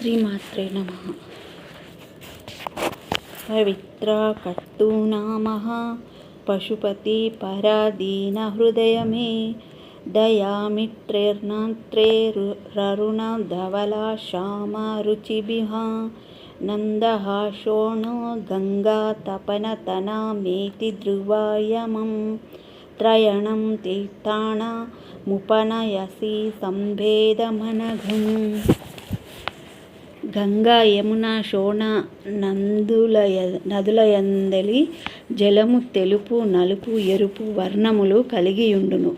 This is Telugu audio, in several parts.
శ్రీమాత్రే నమ. పవిత్రాకర్తూనామః పశుపతి పరాధీన హృదయమే. దయామిత్రేర్నాత్రేరుణ ధవలా శ్యామ రుచిభిః. నందః శోణో గంగా सम्भेदमनघम् గంగా యమున శోణ నదుల నదులయందలి జలము తెలుపు నలుపు ఎరుపు వర్ణములు కలిగియుండును.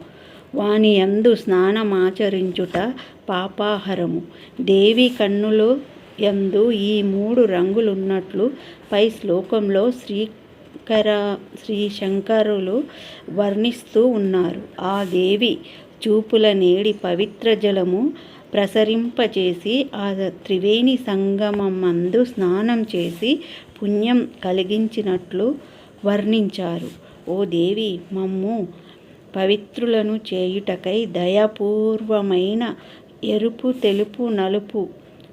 వాని యందు స్నానమాచరించుట పాపాహరము. దేవి కన్నులు యందు ఈ మూడు రంగులున్నట్లు పై శ్లోకంలో శ్రీకర శ్రీ శంకరులు వర్ణిస్తూ ఉన్నారు. ఆ దేవి చూపుల నేడి పవిత్ర జలము ప్రసరింపచేసి ఆ త్రివేణి సంగమమందు స్నానం చేసి పుణ్యం కలిగించినట్లు వర్ణించారు. ఓ దేవి మమ్ము పవిత్రులను చేయుటకై దయాపూర్వమైన ఎరుపు తెలుపు నలుపు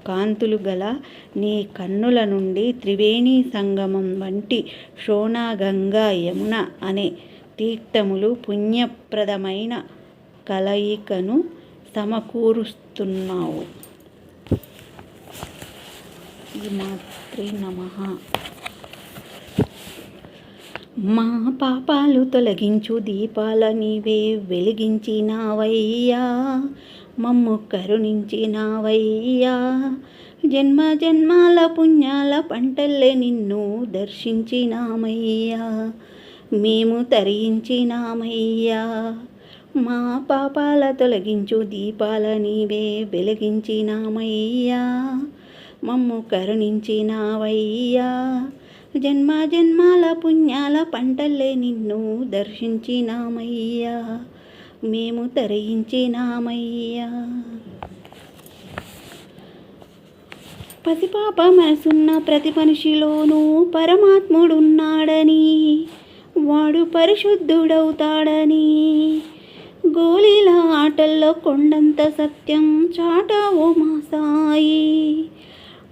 కాంతులు గల నీ కన్నుల నుండి త్రివేణి సంగమం వంటి శోణాగంగా యమున అనే తీర్థములు పుణ్యప్రదమైన కలయికను సమకూరుస్తున్నావు మాత్రి నమ. మా పాపాలు తొలగించు దీపాల నీవే వెలిగించినావయ్యా. మమ్ము కరుణించినావయ్యా. జన్మ జన్మాల పుణ్యాల పంటల్లే నిన్ను దర్శించినామయ్యా. మేము తరించినామయ్యా మా పాపాల తొలగించు దీపాల నీవే వెలిగించినామయ్యా. మమ్ము కరుణించినావయ్యా. జన్మ జన్మాల పుణ్యాల పంటల్లే నిన్ను దర్శించినామయ్యా. మేము తరయించినామయ్యా. పసిపాప మనసున్న ప్రతి మనిషిలోనూ పరమాత్ముడున్నాడని వాడు పరిశుద్ధుడవుతాడని గోళీల ఆటల్లో కొండంత సత్యం చాట మా సాయి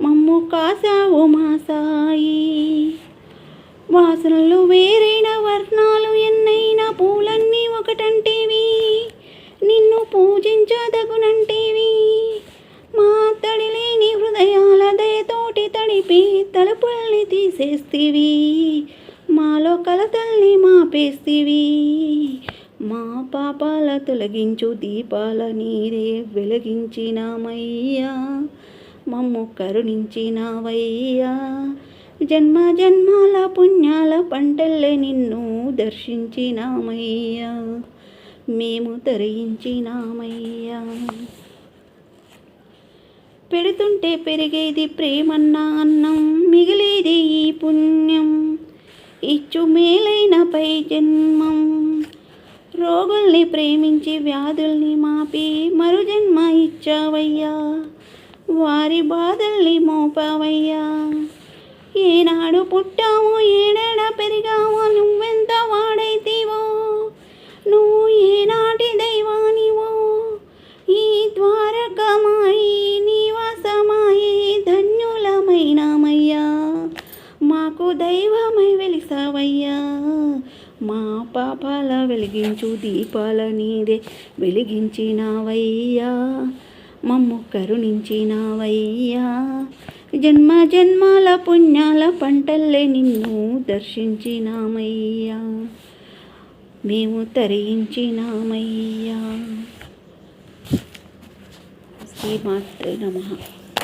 మమ్ము కాసావో మా సాయి. వాసనలు వేరైన వర్ణాలు ఎన్నైనా పూలన్నీ ఒకటంటివి నిన్ను పూజించదగునంటివి. మా తడి లేని హృదయాల దయతోటి తడిపి తలుపుల్ని తీసేస్తివి మాలో కలతల్ని మాపేస్తివి. మా పాపాల తొలగించు దీపాల నీరే వెలిగించినామయ్యా. మమ్ము కరుణించినావయ్యా. జన్మ జన్మాల పుణ్యాల పంటల్లే నిన్ను దర్శించినామయ్యా. మేము తరించినామయ్యా పెడుతుంటే పెరిగేది ప్రేమన్న అన్నం మిగిలేది ఈ పుణ్యం. ఇచ్చు మేలైన పై జన్మం. రోగుల్ని ప్రేమించి వ్యాధుల్ని మాపి మరుజన్మ ఇచ్చావయ్యా. వారి బాధల్ని మోపావయ్యా. ఏనాడు పుట్టాము ఏడాడ మా పాపాల వెలిగించు దీపాల నీదే వెలిగించినావయ్యా. మమ్ము కరుణించినావయ్యా. జన్మ జన్మాల పుణ్యాల పంటల్లే నిన్ను దర్శించినామయ్యా. మేము తరించినామయ్యా శ్రీమాత్రే నమ.